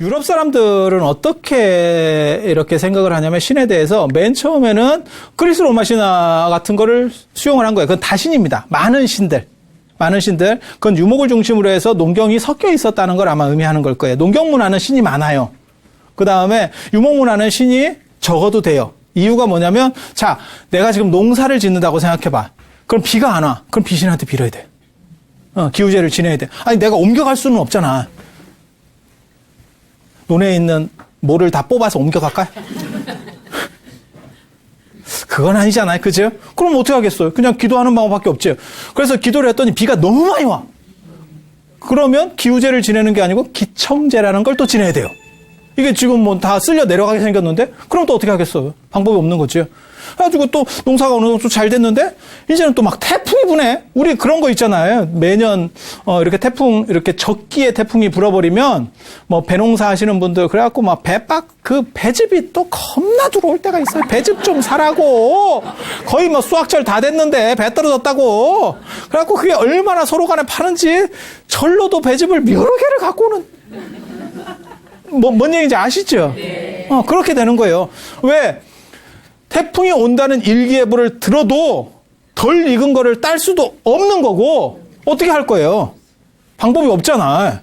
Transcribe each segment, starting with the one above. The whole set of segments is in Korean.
유럽 사람들은 어떻게 이렇게 생각을 하냐면 신에 대해서 맨 처음에는 그리스 로마 신화 같은 거를 수용을 한 거예요. 그건 다신입니다. 많은 신들. 많은 신들. 그건 유목을 중심으로 해서 농경이 섞여 있었다는 걸 아마 의미하는 걸 거예요. 농경 문화는 신이 많아요. 그 다음에 유목 문화는 신이 적어도 돼요. 이유가 뭐냐면, 자, 내가 지금 농사를 짓는다고 생각해봐. 그럼 비가 안 와. 그럼 비신한테 빌어야 돼. 어, 기우제를 지내야 돼. 아니, 내가 옮겨갈 수는 없잖아. 논에 있는 모를 다 뽑아서 옮겨갈까요? 그건 아니잖아요. 그죠? 그럼 어떻게 하겠어요? 그냥 기도하는 방법밖에 없죠. 그래서 기도를 했더니 비가 너무 많이 와. 그러면 기우제를 지내는 게 아니고 기청제라는 걸 또 지내야 돼요. 이게 지금 뭐 다 쓸려 내려가게 생겼는데 그럼 또 어떻게 하겠어요? 방법이 없는 거죠. 그래가지고 또 농사가 어느 정도 잘 됐는데 이제는 또 막 태풍이 부네. 우리 그런 거 있잖아요. 매년 어 이렇게 태풍 이렇게 적기에 태풍이 불어버리면 뭐 배농사 하시는 분들 그래갖고 막 배박 그 배즙이 또 겁나 들어올 때가 있어요. 배즙 좀 사라고 거의 뭐 수확철 다 됐는데 배 떨어졌다고. 그래갖고 그게 얼마나 서로 간에 파는지 절로도 배즙을 여러 개를 갖고 오는 뭐, 뭔 얘기인지 아시죠? 어, 그렇게 되는 거예요. 왜? 태풍이 온다는 일기예보를 들어도 덜 익은 거를 딸 수도 없는 거고, 어떻게 할 거예요? 방법이 없잖아.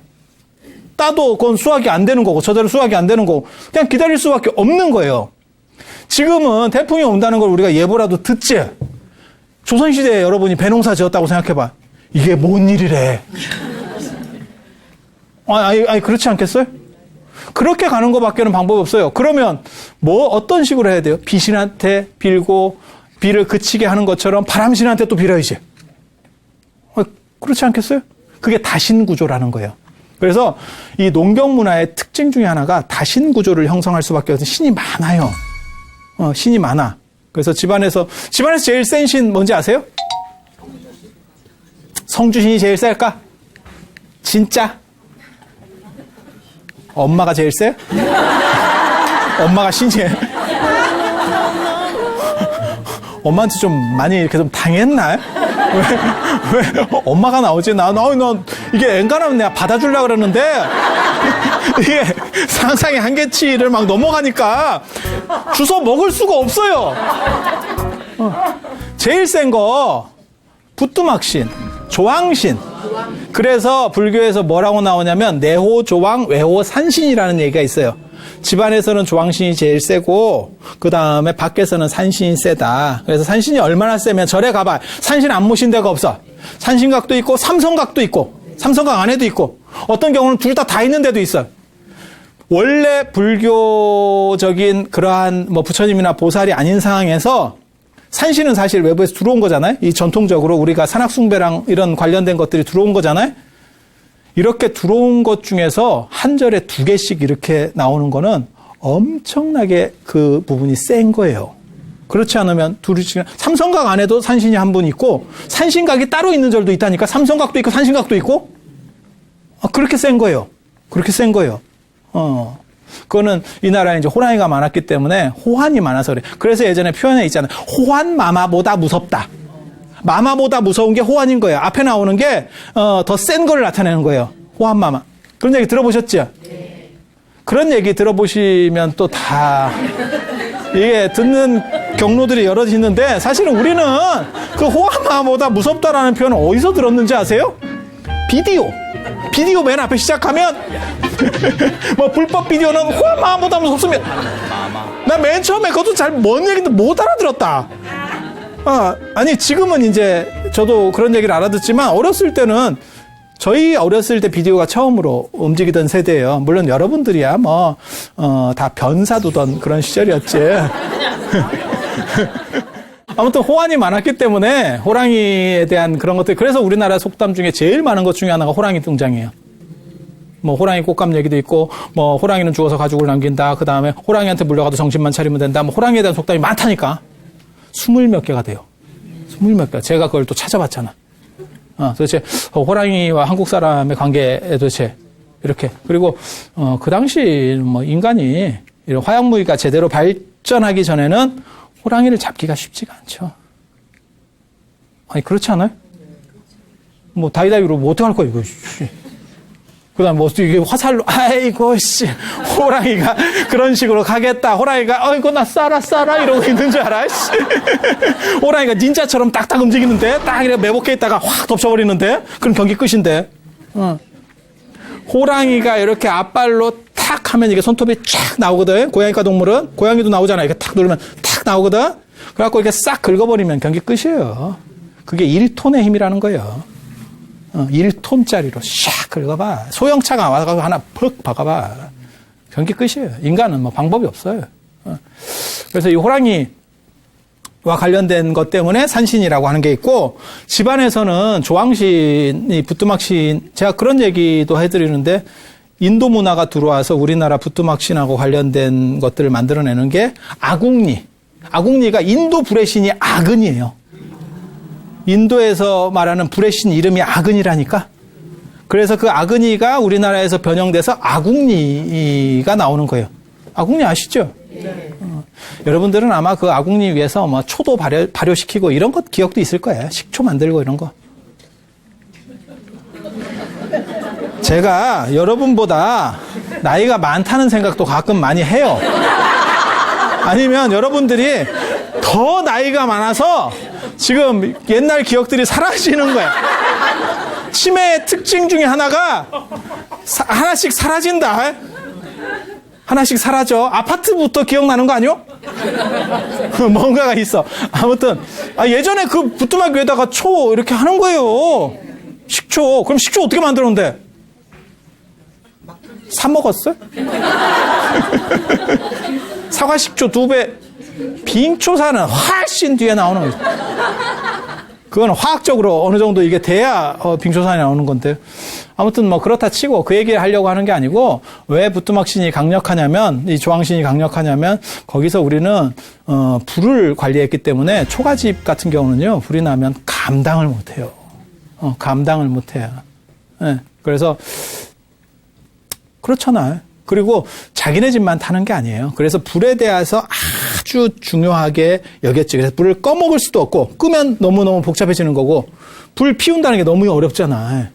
따도 그건 수확이 안 되는 거고, 저대로 수확이 안 되는 거고, 그냥 기다릴 수밖에 없는 거예요. 지금은 태풍이 온다는 걸 우리가 예보라도 듣지? 조선시대에 여러분이 배농사 지었다고 생각해봐. 이게 뭔 일이래. 아니, 아니, 그렇지 않겠어요? 그렇게 가는 것밖에는 방법이 없어요. 그러면 뭐 어떤 식으로 해야 돼요? 비신한테 빌고 비를 그치게 하는 것처럼 바람신한테 또 빌어야지. 어, 그렇지 않겠어요? 그게 다신 구조라는 거예요. 그래서 이 농경 문화의 특징 중에 하나가 다신 구조를 형성할 수밖에 없는 신이 많아요. 어, 신이 많아. 그래서 집안에서 집안에서 제일 센 신 뭔지 아세요? 성주신이 제일 셀까? 진짜? 엄마가 제일 세? 엄마가 신이에 엄마한테 좀 많이 이렇게 좀 당했나? 왜, 왜, 엄마가 나오지? 나, 나, 너, 이게 엔간하면 내가 받아주려고 그러는데, 이게 상상의 한계치를 막 넘어가니까, 주워 먹을 수가 없어요. 어. 제일 센 거, 부뚜막신, 조항신. 그래서 불교에서 뭐라고 나오냐면 내호 조왕 외호 산신이라는 얘기가 있어요. 집안에서는 조왕신이 제일 세고 그 다음에 밖에서는 산신이 세다. 그래서 산신이 얼마나 세면 절에 가봐. 산신 안 모신 데가 없어. 산신각도 있고 삼성각도 있고 삼성각 안에도 있고 어떤 경우는 둘 다다 있는 데도 있어. 원래 불교적인 그러한 뭐 부처님이나 보살이 아닌 상황에서 산신은 사실 외부에서 들어온 거잖아요. 이 전통적으로 우리가 산악숭배랑 이런 관련된 것들이 들어온 거잖아요. 이렇게 들어온 것 중에서 한 절에 두 개씩 이렇게 나오는 거는 엄청나게 그 부분이 센 거예요. 그렇지 않으면 둘이 지금 삼성각 안에도 산신이 한 분 있고 산신각이 따로 있는 절도 있다니까 삼성각도 있고 산신각도 있고 아, 그렇게 센 거예요. 그렇게 센 거예요. 어. 그거는 이 나라에 이제 호랑이가 많았기 때문에 호환이 많아서 그래. 그래서 예전에 표현에 있잖아요. 호환 마마보다 무섭다. 마마보다 무서운 게 호환인 거예요. 앞에 나오는 게, 어, 더 센 거를 나타내는 거예요. 호환 마마. 그런 얘기 들어보셨죠? 그런 얘기 들어보시면 또 다, 이게 듣는 경로들이 있는데, 사실은 우리는 그 호환 마마보다 무섭다라는 표현을 어디서 들었는지 아세요? 비디오. 비디오 맨 앞에 시작하면 뭐 불법 비디오는 호환 마음보다 무섭습니다. 나맨 처음에 그것도 잘 뭔 얘기인지 못 알아들었다. 아, 아니 지금은 이제 저도 그런 얘기를 알아듣지만 어렸을 때는 저희 어렸을 때 비디오가 처음으로 움직이던 세대예요. 물론 여러분들이야 뭐 어, 다 변사두던 그런 시절이었지. 아무튼 호환이 많았기 때문에 호랑이에 대한 그런 것들 그래서 우리나라 속담 중에 제일 많은 것 중에 하나가 호랑이 등장이에요. 뭐 호랑이 꽃감 얘기도 있고 뭐 호랑이는 죽어서 가죽을 남긴다. 그 다음에 호랑이한테 물려가도 정신만 차리면 된다. 뭐 호랑이에 대한 속담이 많다니까. 스물 몇 개가 돼요. 스물 몇 개. 제가 그걸 또 찾아봤잖아. 어, 도대체 호랑이와 한국 사람의 관계에 도대체 이렇게 그리고 어, 그 당시 뭐 인간이 이런 화약무기가 제대로 발전하기 전에는 호랑이를 잡기가 쉽지가 않죠. 아니 그렇지 않아요? 뭐 다이다이로 뭐 어떻게 할 거예요? 그 다음 뭐, 이게 화살로, 아이고, 씨, 호랑이가 그런 식으로 가겠다. 호랑이가, 어이구, 나 쏴라, 쏴라, 이러고 있는 줄 알아, 씨. 호랑이가 닌자처럼 딱딱 움직이는데, 딱 이렇게 매복해 있다가 확 덮쳐버리는데, 그럼 경기 끝인데. 어. 호랑이가 이렇게 앞발로 탁 하면 이게 손톱이 쫙 나오거든. 고양이과 동물은. 고양이도 나오잖아. 이렇게 탁 누르면 탁 나오거든. 그래갖고 이렇게 싹 긁어버리면 경기 끝이에요. 그게 1톤의 힘이라는 거예요. 어, 1톤짜리로 샥 긁어봐. 소형차가 와서 하나 퍽 박아봐. 경기 끝이에요. 인간은 뭐 방법이 없어요. 어. 그래서 이 호랑이 와 관련된 것 때문에 산신이라고 하는 게 있고 집안에서는 조왕신이 부뚜막신 제가 그런 얘기도 해드리는데 인도 문화가 들어와서 우리나라 부뚜막신하고 관련된 것들을 만들어내는 게 아궁리. 아궁리가 인도 불의 신이 아근이에요. 인도에서 말하는 불의 신 이름이 아근이라니까. 그래서 그 아근이가 우리나라에서 변형돼서 아궁리가 나오는 거예요. 아궁리 아시죠? 어, 여러분들은 아마 그 아궁리 위에서 뭐 초도 발효, 발효시키고 이런 것 기억도 있을 거예요. 식초 만들고 이런 거. 제가 여러분보다 나이가 많다는 생각도 가끔 많이 해요. 아니면 여러분들이 더 나이가 많아서 지금 옛날 기억들이 사라지는 거야. 치매의 특징 중에 하나가 사- 하나씩 사라진다. 하나씩 사라져. 아파트부터 기억나는 거 아니요? 뭔가가 있어. 아무튼 아, 예전에 그 부뚜막 위에다가 초 이렇게 하는 거예요. 식초. 그럼 식초 어떻게 만들었는데? 사 먹었어요? 사과 식초 두 배. 빙초사는 훨씬 뒤에 나오는 거죠. 그건 화학적으로 어느 정도 이게 돼야 어, 빙초산이 나오는 건데 아무튼 뭐 그렇다 치고 그 얘기를 하려고 하는 게 아니고 왜 부뚜막신이 강력하냐면 이 조항신이 강력하냐면 거기서 우리는 어, 불을 관리했기 때문에 초가집 같은 경우는요 불이 나면 감당을 못해요. 어, 감당을 못해요. 예, 그래서 그렇잖아요. 그리고 자기네 집만 타는 게 아니에요. 그래서 불에 대해서 아주 중요하게 여겼지. 그래서 불을 꺼먹을 수도 없고, 끄면 너무너무 복잡해지는 거고, 불 피운다는 게 너무 어렵잖아.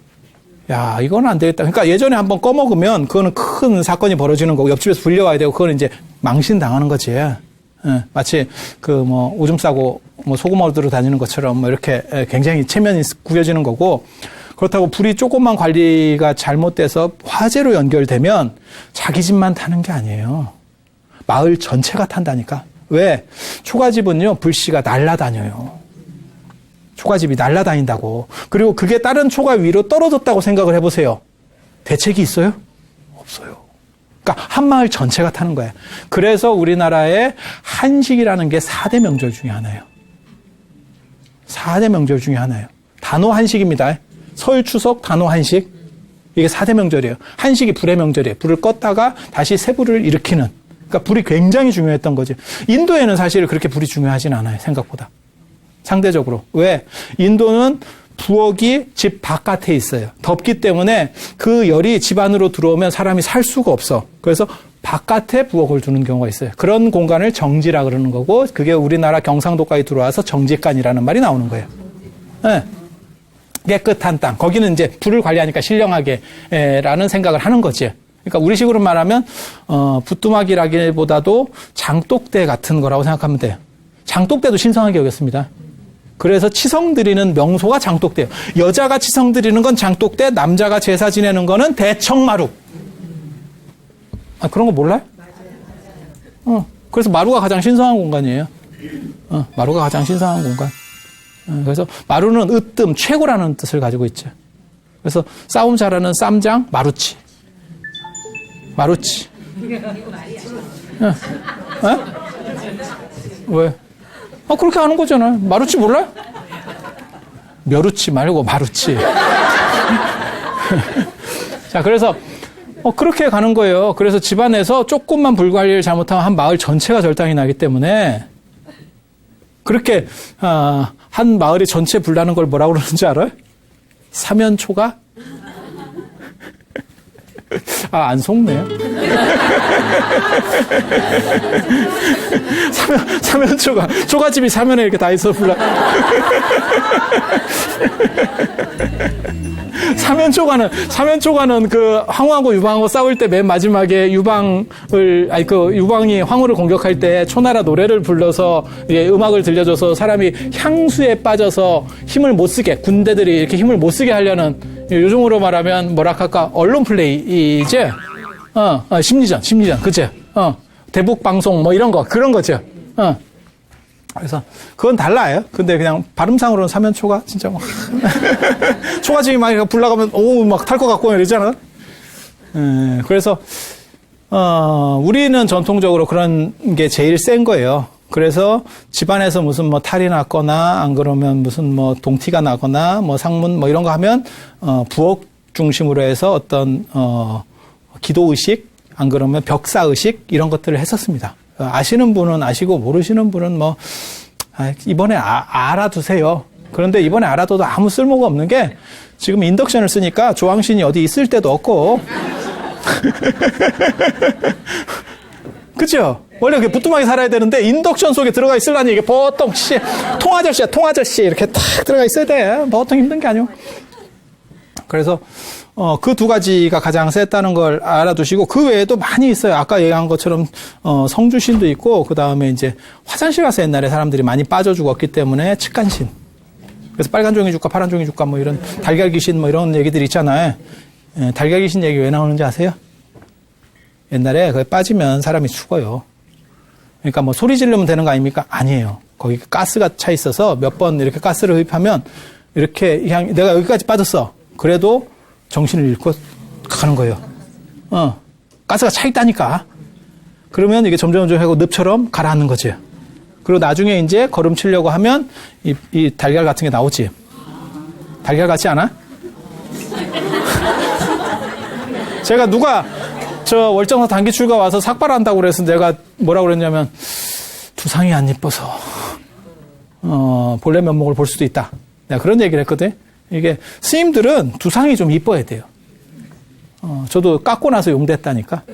야, 이건 안 되겠다. 그러니까 예전에 한번 꺼먹으면 그거는 큰 사건이 벌어지는 거고, 옆집에서 불려와야 되고, 그거는 이제 망신 당하는 거지. 예, 마치 그 뭐 오줌 싸고 뭐 소금 얻으러 다니는 것처럼 뭐 이렇게 굉장히 체면이 구겨지는 거고, 그렇다고 불이 조금만 관리가 잘못돼서 화재로 연결되면 자기 집만 타는 게 아니에요. 마을 전체가 탄다니까. 왜? 초가집은요, 불씨가 날아다녀요. 초가집이 날아다닌다고. 그리고 그게 다른 초가 위로 떨어졌다고 생각을 해보세요. 대책이 있어요? 없어요. 그러니까 한 마을 전체가 타는 거예요. 그래서 우리나라의 한식이라는 게 4대 명절 중에 하나예요. 4대 명절 중에 하나예요. 단호 한식입니다. 설, 추석, 단호, 한식. 이게 4대 명절이에요. 한식이 불의 명절이에요. 불을 껐다가 다시 새 불을 일으키는. 그러니까 불이 굉장히 중요했던 거죠. 인도에는 사실 그렇게 불이 중요하진 않아요. 생각보다. 상대적으로. 왜? 인도는 부엌이 집 바깥에 있어요. 덥기 때문에 그 열이 집 안으로 들어오면 사람이 살 수가 없어. 그래서 바깥에 부엌을 두는 경우가 있어요. 그런 공간을 정지라 그러는 거고, 그게 우리나라 경상도까지 들어와서 정지간이라는 말이 나오는 거예요. 네. 깨끗한 땅. 거기는 이제 불을 관리하니까 신령하게라는 생각을 하는 거지. 그러니까 우리식으로 말하면 어, 부뚜막이라기보다도 장독대 같은 거라고 생각하면 돼요. 장독대도 신성하게 여겼습니다. 그래서 치성 드리는 명소가 장독대예요. 여자가 치성 드리는 건 장독대, 남자가 제사 지내는 거는 대청마루. 아, 그런 거 몰라요? 어, 그래서 마루가 가장 신성한 공간이에요. 어, 마루가 가장 신성한 공간. 그래서 마루는 으뜸, 최고라는 뜻을 가지고 있죠. 그래서 싸움 잘하는 쌈장, 마루치. 마루치. 어? 어? 왜? 아, 그렇게 하는 거잖아요. 마루치 몰라요? 멸우치 말고 마루치. 자, 그래서 어, 그렇게 가는 거예요. 그래서 집안에서 조금만 불 관리를 잘못하면 한 마을 전체가 절단이 나기 때문에 그렇게 어, 한 마을이 전체 불나는 걸 뭐라고 그러는지 알아요? 사면초가? 아, 안 속네요. 사면, 사면 초가, 초가집이 사면에 이렇게 다 있어, 불라. 사면초가는, 사면초가는 그 황후하고 유방하고 싸울 때 맨 마지막에 유방을, 아니 그 유방이 황후를 공격할 때 초나라 노래를 불러서 예, 음악을 들려줘서 사람이 향수에 빠져서 힘을 못 쓰게, 군대들이 이렇게 힘을 못 쓰게 하려는 요즘으로 말하면 뭐라 할까, 언론 플레이이지? 어, 어, 심리전, 심리전, 그치? 어, 대북 방송 뭐 이런 거, 그런 거죠. 어. 그래서 그건 달라요. 근데 그냥 발음상으로는 사면초가 진짜 막 초가집이 막 불나가면 오 막 탈 것 같고 이러잖아. 에, 그래서 어, 우리는 전통적으로 그런 게 제일 센 거예요. 그래서 집안에서 무슨 뭐 탈이 났거나 안 그러면 무슨 뭐 동티가 나거나 뭐 상문 뭐 이런 거 하면 어, 부엌 중심으로 해서 어떤 어, 기도 의식 안 그러면 벽사 의식 이런 것들을 했었습니다. 어, 아시는 분은 아시고 모르시는 분은 뭐 아, 이번에 아, 알아두세요. 그런데 이번에 알아둬도 아무 쓸모가 없는 게 지금 인덕션을 쓰니까 조항신이 어디 있을 때도 없고 그죠? 원래 그게 부뚜막에 살아야 되는데 인덕션 속에 들어가 있으려니 이게 보통 씨, 통아저씨야 통아저씨 이렇게 탁 들어가 있어야 돼. 보통 힘든 게 아니오. 그래서 어, 그 두 가지가 가장 셌다는 걸 알아두시고 그 외에도 많이 있어요. 아까 얘기한 것처럼 어, 성주신도 있고 그 다음에 이제 화장실 가서 옛날에 사람들이 많이 빠져 죽었기 때문에 측간신. 그래서 빨간 종이 줄까 파란 종이 줄까 뭐 이런 달걀 귀신 뭐 이런 얘기들 있잖아요. 예, 달걀 귀신 얘기 왜 나오는지 아세요? 옛날에 거기 빠지면 사람이 죽어요. 그러니까 뭐 소리 지르면 되는 거 아닙니까? 아니에요. 거기 가스가 차 있어서 몇 번 이렇게 가스를 흡입하면 이렇게 그냥 내가 여기까지 빠졌어. 그래도 정신을 잃고 가는 거예요. 어. 가스가 차 있다니까. 그러면 이게 점점 점점 하고 늪처럼 가라앉는 거지. 그리고 나중에 이제 걸음 치려고 하면 이, 이 달걀 같은 게 나오지. 달걀 같지 않아? 제가 누가 저 월정사 단기 출가 와서 삭발한다고 그래서 내가 뭐라고 그랬냐면 두상이 안 이뻐서 어, 본래 면목을 볼 수도 있다. 내가 그런 얘기를 했거든. 이게 스님들은 두상이 좀 이뻐야 돼요. 어, 저도 깎고 나서 용됐다니까.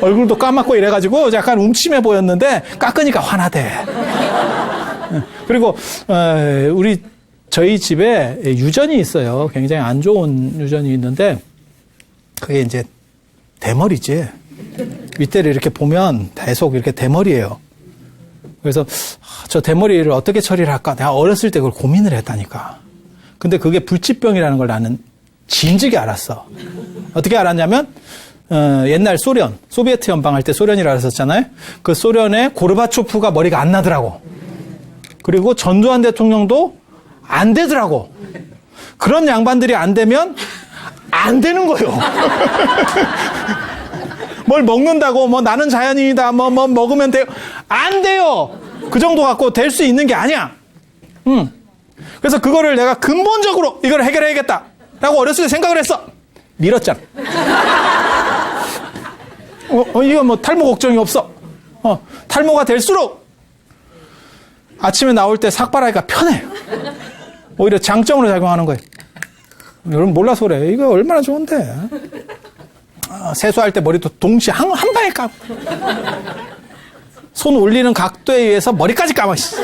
얼굴도 까맣고 이래가지고 약간 움침해 보였는데 깎으니까 환하대. 그리고 어, 우리 저희 집에 유전이 있어요. 굉장히 안 좋은 유전이 있는데 그게 이제 대머리지. 윗대를 이렇게 보면 계속 이렇게 대머리예요. 그래서 아, 저 대머리를 어떻게 처리를 할까? 내가 어렸을 때 그걸 고민을 했다니까. 근데 그게 불치병이라는 걸 나는 진즉에 알았어. 어떻게 알았냐면 어, 옛날 소련, 소비에트 연방할 때 소련이라 그랬었잖아요. 그 소련의 고르바초프가 머리가 안 나더라고. 그리고 전두환 대통령도 안 되더라고. 그런 양반들이 안 되면 안 되는 거예요. 뭘 먹는다고 뭐 나는 자연인이다 뭐 뭐 먹으면 돼요. 안 돼요. 그 정도 갖고 될 수 있는 게 아니야. 음. 그래서 그거를 내가 근본적으로 이걸 해결해야겠다. 라고 어렸을 때 생각을 했어. 밀었잖아. 어, 어, 이거 뭐 탈모 걱정이 없어. 어, 탈모가 될수록 아침에 나올 때 삭발하기가 편해요. 오히려 장점으로 작용하는 거예요. 여러분 몰라서 그래. 이거 얼마나 좋은데. 아, 세수할 때 머리도 동시에 한, 한 방에 감손 올리는 각도에 의해서 머리까지. 씨.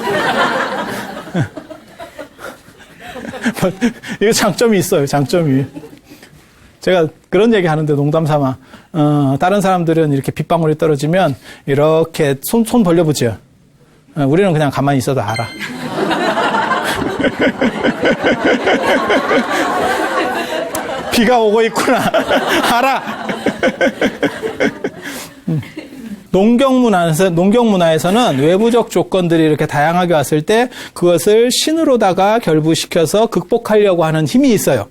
이거 장점이 있어요. 장점이. 제가 그런 얘기 하는데 농담 삼아. 어, 다른 사람들은 이렇게 빗방울이 떨어지면 이렇게 손, 손 벌려보죠. 어, 우리는 그냥 가만히 있어도 알아. 비가 오고 있구나. 알아. 음. 농경 문화에서 농경 문화에서는 외부적 조건들이 이렇게 다양하게 왔을 때 그것을 신으로다가 결부시켜서 극복하려고 하는 힘이 있어요.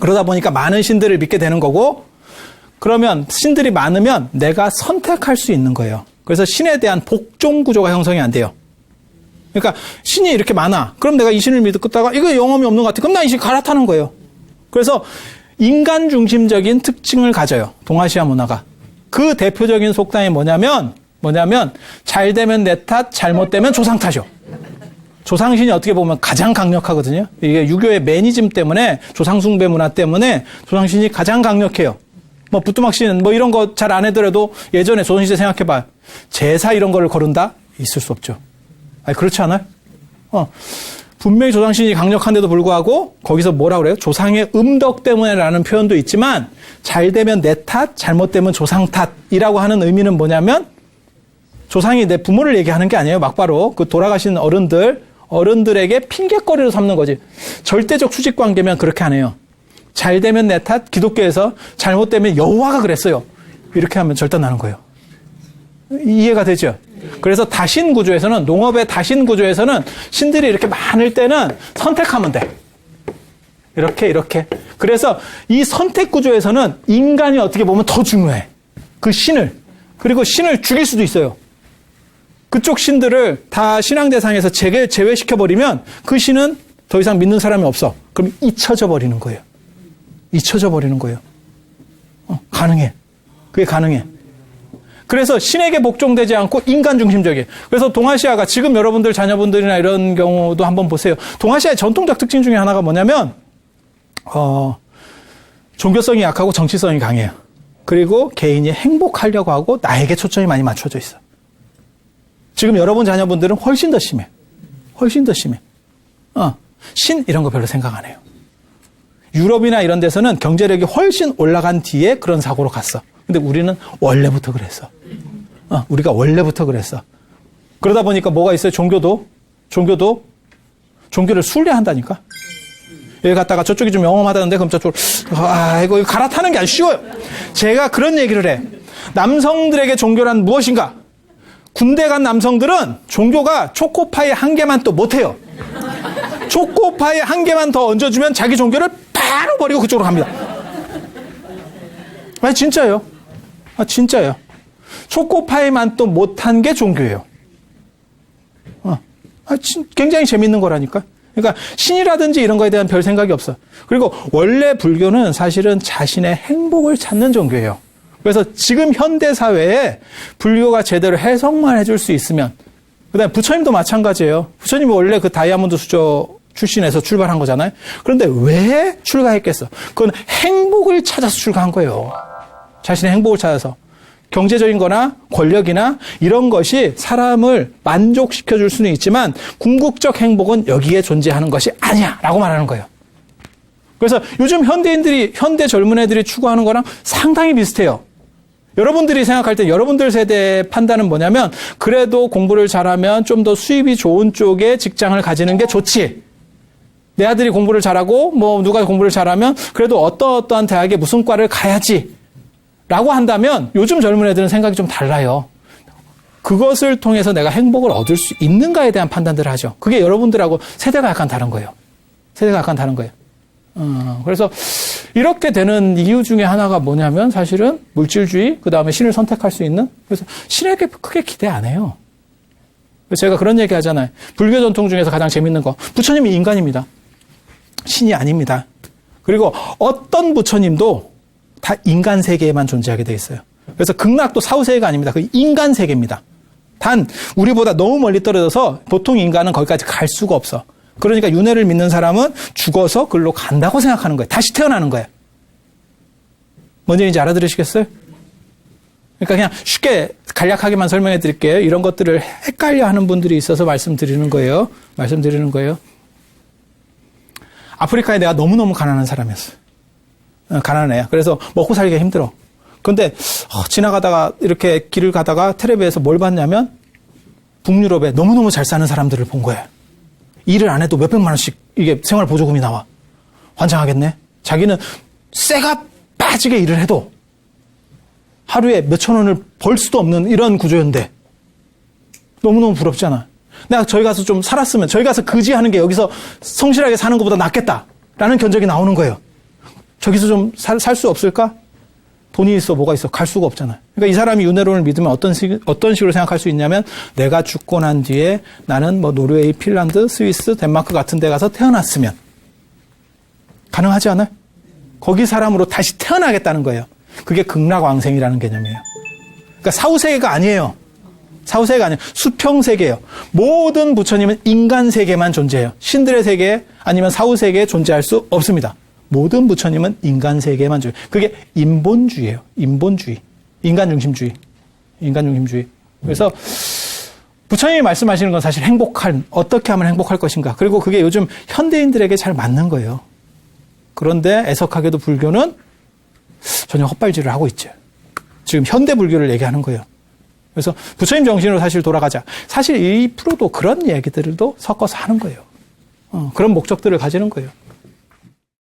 그러다 보니까 많은 신들을 믿게 되는 거고 그러면 신들이 많으면 내가 선택할 수 있는 거예요. 그래서 신에 대한 복종 구조가 형성이 안 돼요. 그러니까 신이 이렇게 많아. 그럼 내가 이 신을 믿었다가 이거 영험이 없는 것 같아. 그럼 나 이 신 갈아타는 거예요. 그래서 인간 중심적인 특징을 가져요. 동아시아 문화가. 그 대표적인 속담이 뭐냐면 뭐냐면 잘 되면 내 탓, 잘못되면 조상 탓이요. 조상신이 어떻게 보면 가장 강력하거든요. 이게 유교의 매니즘 때문에 조상숭배 문화 때문에 조상신이 가장 강력해요. 뭐 부뚜막신 뭐 이런 거 잘 안 해더라도 예전에 조선시대 생각해봐. 제사 이런 거를 거른다? 있을 수 없죠. 아니 그렇지 않아요? 어. 분명히 조상신이 강력한데도 불구하고 거기서 뭐라 그래요? 조상의 음덕 때문에라는 표현도 있지만 잘 되면 내 탓, 잘못되면 조상 탓이라고 하는 의미는 뭐냐면 조상이 내 부모를 얘기하는 게 아니에요. 막바로 그 돌아가신 어른들 어른들에게 핑계거리로 삼는 거지. 절대적 수직 관계면 그렇게 안 해요. 잘 되면 내 탓, 기독교에서 잘못되면 여호와가 그랬어요. 이렇게 하면 절단 나는 거예요. 이해가 되죠? 그래서 다신 구조에서는 농업의 다신 구조에서는 신들이 이렇게 많을 때는 선택하면 돼. 이렇게 이렇게. 그래서 이 선택 구조에서는 인간이 어떻게 보면 더 중요해. 그 신을. 그리고 신을 죽일 수도 있어요. 그쪽 신들을 다 신앙 대상에서 제외, 제외시켜 버리면 그 신은 더 이상 믿는 사람이 없어. 그럼 잊혀져 버리는 거예요. 잊혀져 버리는 거예요. 어, 가능해. 그게 가능해. 그래서 신에게 복종되지 않고 인간 중심적이에요. 그래서 동아시아가 지금 여러분들 자녀분들이나 이런 경우도 한번 보세요. 동아시아의 전통적 특징 중에 하나가 뭐냐면 어, 종교성이 약하고 정치성이 강해요. 그리고 개인이 행복하려고 하고 나에게 초점이 많이 맞춰져 있어. 지금 여러분 자녀분들은 훨씬 더 심해. 훨씬 더 심해. 어, 신 이런 거 별로 생각 안 해요. 유럽이나 이런 데서는 경제력이 훨씬 올라간 뒤에 그런 사고로 갔어. 근데 우리는 원래부터 그랬어. 어, 우리가 원래부터 그랬어. 그러다 보니까 뭐가 있어요? 종교도, 종교도, 종교를 순례한다니까? 여기 갔다가 저쪽이 좀 영험하다는데, 그럼 저쪽, 아, 이거 갈아타는 게안 쉬워요. 제가 그런 얘기를 해. 남성들에게 종교란 무엇인가? 군대 간 남성들은 종교가 초코파이 한 개만 또 못해요. 초코파이 한 개만 더 얹어주면 자기 종교를 바로 버리고 그쪽으로 갑니다. 아, 진짜요. 아, 진짜요. 초코파이만 또 못한 게 종교예요. 어. 아, 진, 굉장히 재밌는 거라니까. 그러니까 신이라든지 이런 거에 대한 별 생각이 없어. 그리고 원래 불교는 사실은 자신의 행복을 찾는 종교예요. 그래서 지금 현대 사회에 불교가 제대로 해석만 해줄 수 있으면, 그다음에 부처님도 마찬가지예요. 부처님이 원래 그 다이아몬드 수저 출신에서 출발한 거잖아요. 그런데 왜 출가했겠어? 그건 행복을 찾아서 출가한 거예요. 자신의 행복을 찾아서. 경제적인 거나 권력이나 이런 것이 사람을 만족시켜 줄 수는 있지만 궁극적 행복은 여기에 존재하는 것이 아니야. 라고 말하는 거예요. 그래서 요즘 현대인들이, 현대 젊은 애들이 추구하는 거랑 상당히 비슷해요. 여러분들이 생각할 때 여러분들 세대의 판단은 뭐냐면 그래도 공부를 잘하면 좀 더 수입이 좋은 쪽에 직장을 가지는 게 좋지. 내 아들이 공부를 잘하고 뭐 누가 공부를 잘하면 그래도 어떠어떠한 대학에 무슨 과를 가야지. 라고 한다면 요즘 젊은 애들은 생각이 좀 달라요. 그것을 통해서 내가 행복을 얻을 수 있는가에 대한 판단들을 하죠. 그게 여러분들하고 세대가 약간 다른 거예요. 세대가 약간 다른 거예요. 어, 그래서 이렇게 되는 이유 중에 하나가 뭐냐면 사실은 물질주의, 그 다음에 신을 선택할 수 있는. 그래서 신에게 크게 기대 안 해요. 제가 그런 얘기 하잖아요. 불교 전통 중에서 가장 재밌는 거. 부처님이 인간입니다. 신이 아닙니다. 그리고 어떤 부처님도 다 인간 세계에만 존재하게 돼 있어요. 그래서 극락도 사후세계가 아닙니다. 그 인간 세계입니다. 단 우리보다 너무 멀리 떨어져서 보통 인간은 거기까지 갈 수가 없어. 그러니까 윤회를 믿는 사람은 죽어서 글로 간다고 생각하는 거예요. 다시 태어나는 거예요. 뭔지 이제 알아들으시겠어요? 그러니까 그냥 쉽게 간략하게만 설명해 드릴게요. 이런 것들을 헷갈려 하는 분들이 있어서 말씀드리는 거예요. 말씀드리는 거예요. 아프리카에 내가 너무너무 가난한 사람이었어. 요 가난해요. 그래서 먹고 살기가 힘들어. 그런데 어, 지나가다가 이렇게 길을 가다가 텔레비에서 뭘 봤냐면 북유럽에 너무너무 잘 사는 사람들을 본 거예요. 일을 안 해도 몇백만 원씩 이게 생활 보조금이 나와. 환장하겠네. 자기는 쇠가 빠지게 일을 해도 하루에 몇천 원을 벌 수도 없는 이런 구조였는데 너무너무 부럽잖아. 내가 저희 가서 좀 살았으면 저희 가서 그지하는 게 여기서 성실하게 사는 것보다 낫겠다라는 견적이 나오는 거예요. 저기서 좀 살 수 없을까? 돈이 있어 뭐가 있어 갈 수가 없잖아요. 그러니까 이 사람이 윤회론을 믿으면 어떤 식, 어떤 식으로 생각할 수 있냐면 내가 죽고 난 뒤에 나는 뭐 노르웨이, 핀란드, 스위스, 덴마크 같은 데 가서 태어났으면 가능하지 않아요? 거기 사람으로 다시 태어나겠다는 거예요. 그게 극락왕생이라는 개념이에요. 그러니까 사후세계가 아니에요. 사후 세계가 아니에요. 수평 세계예요. 모든 부처님은 인간 세계만 존재해요. 신들의 세계 아니면 사후 세계에 존재할 수 없습니다. 모든 부처님은 인간 세계만 존재. 그게 인본주의예요. 인본주의. 인간 중심주의. 인간 중심주의. 그래서 부처님이 말씀하시는 건 사실 행복할 어떻게 하면 행복할 것인가. 그리고 그게 요즘 현대인들에게 잘 맞는 거예요. 그런데 애석하게도 불교는 전혀 헛발질을 하고 있죠. 지금 현대 불교를 얘기하는 거예요. 그래서 부처님 정신으로 사실 돌아가자. 사실 이 프로도 그런 얘기들도 섞어서 하는 거예요. 어, 그런 목적들을 가지는 거예요.